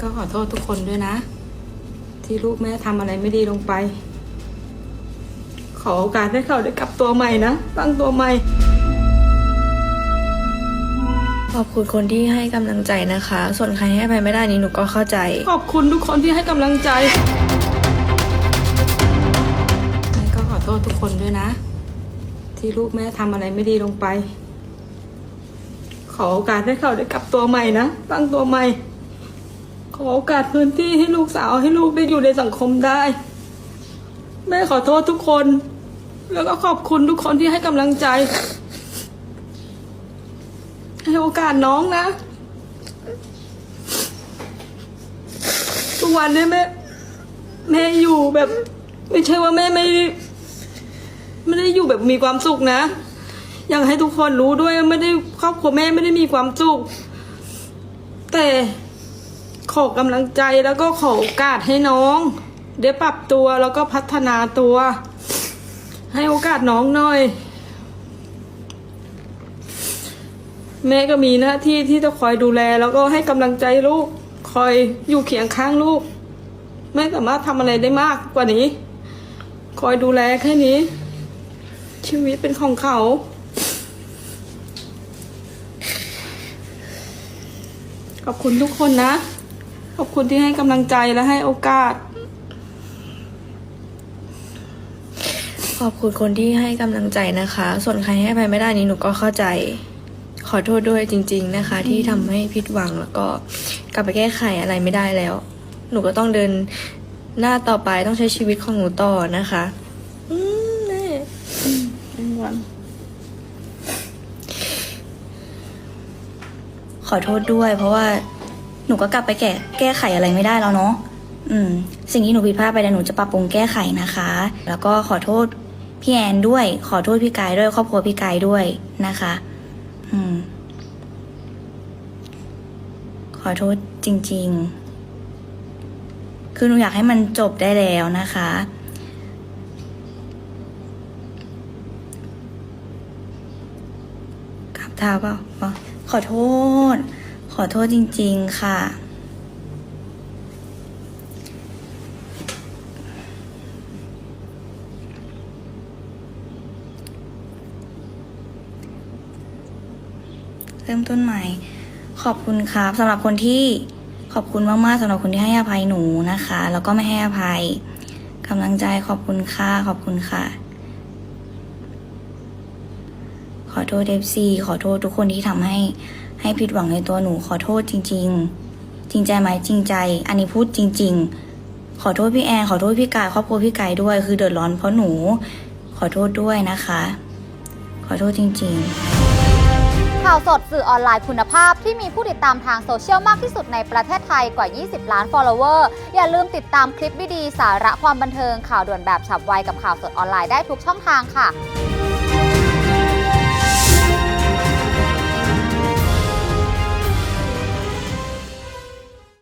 ก็ขอโทษทุกคนด้วยนะ ที่ลูกแม่ทำอะไรไม่ดีลงไป ขอโอกาสให้เขาได้กลับตัวใหม่นะ ตั้งตัวใหม่ ขอบคุณคนที่ให้กำลังใจนะคะ ส่วนใครให้อภัยไม่ได้นี้หนูก็เข้าใจ ขอบคุณทุกคนที่ให้กำลังใจแม่ก็ขอโทษทุกคนด้วยนะ ที่ลูกแม่ทำอะไรไม่ดีลงไป ขอโอกาสให้เขาได้กลับตัวใหม่นะ ตั้งตัวใหม่ ขอโอกาสพื้นที่ให้ลูกสาวให้ลูกได้อยู่ในสังคมได้ แม่ขอโทษทุกคน แล้วก็ขอบคุณทุกคนที่ให้กำลังใจ ให้โอกาสน้องนะ ทุกวันนี้แม่แม่อยู่แบบ ไม่ใช่ว่าแม่ไม่ไม่ได้อยู่แบบมีความสุขนะอยากให้ทุกคนรู้ด้วยไม่ได้ครอบครัวแม่ไม่ได้มีความสุขแต่ ขอกำลังใจแล้วก็ขอโอกาสให้น้อง ได้ปรับตัวแล้วก็พัฒนาตัว ให้โอกาสน้องหน่อย แม่ก็มีหน้าที่ที่จะคอยดูแล แล้วก็ให้กำลังใจลูก คอยอยู่เคียงข้างลูก ไม่สามารถทำอะไรได้มากกว่านี้ คอยดูแลแค่นี้ ชีวิตเป็นของเขาขอบคุณทุกคนนะ ขอบคุณที่ให้กำลังใจและให้โอกาส ขอบคุณคนที่ให้กำลังใจนะคะ ส่วนใครให้อภัยไม่ได้นี้หนูก็เข้าใจ ขอโทษด้วยจริง ๆนะคะ ที่ทำให้ผิดหวังแล้วก็กลับไปแก้ไขอะไรไม่ได้แล้ว หนูก็ต้องเดินหน้าต่อไปต้องใช้ชีวิตของหนูต่อนะคะอืมแม่ขอโทษด้วยเพราะว่า หนูก็กลับไปแก้แก้ไขอะไรไม่ได้แล้วเนาะอืม สิ่งที่หนูผิดพลาดไปแล้วหนูจะปรับปรุงแก้ไขนะคะ แล้วก็ขอโทษพี่แอนด้วย ขอโทษพี่กายด้วยครอบครัวพี่กายด้วยนะคะ อืม ขอโทษจริง ๆ คือหนูอยากให้มันจบได้แล้วนะคะขับเท้าเปล่าเปล่าขอโทษ ขอโทษจริง ๆ ค่ะ เริ่มต้นใหม่ ขอบคุณครับสำหรับคนที่ขอบคุณมากๆสำหรับคนที่ให้อภัยหนูนะคะ แล้วก็ไม่ให้อภัยกำลังใจขอบคุณค่ะ ขอบคุณค่ะ ขอโทษเอฟซีขอโทษทุกคนที่ทำให้ ให้ผิดหวังในตัวหนูขอโทษจริง ๆ จริงใจไหมจริงใจ อันนี้พูดจริง ๆ ขอโทษพี่แอนขอโทษพี่กายครอบครัวพี่กายด้วย คือเดือดร้อนเพราะหนู ขอโทษด้วยนะคะ ขอโทษจริง ๆข่าวสดสื่อออนไลน์คุณภาพที่มีผู้ติดตามทางโซเชียลมากที่สุดในประเทศไทยกว่า 20 ล้าน follower อย่าลืมติดตามคลิปดีๆสาระความบันเทิงข่าวด่วนแบบฉับไวกับข่าวสดออนไลน์ได้ทุกช่องทางค่ะ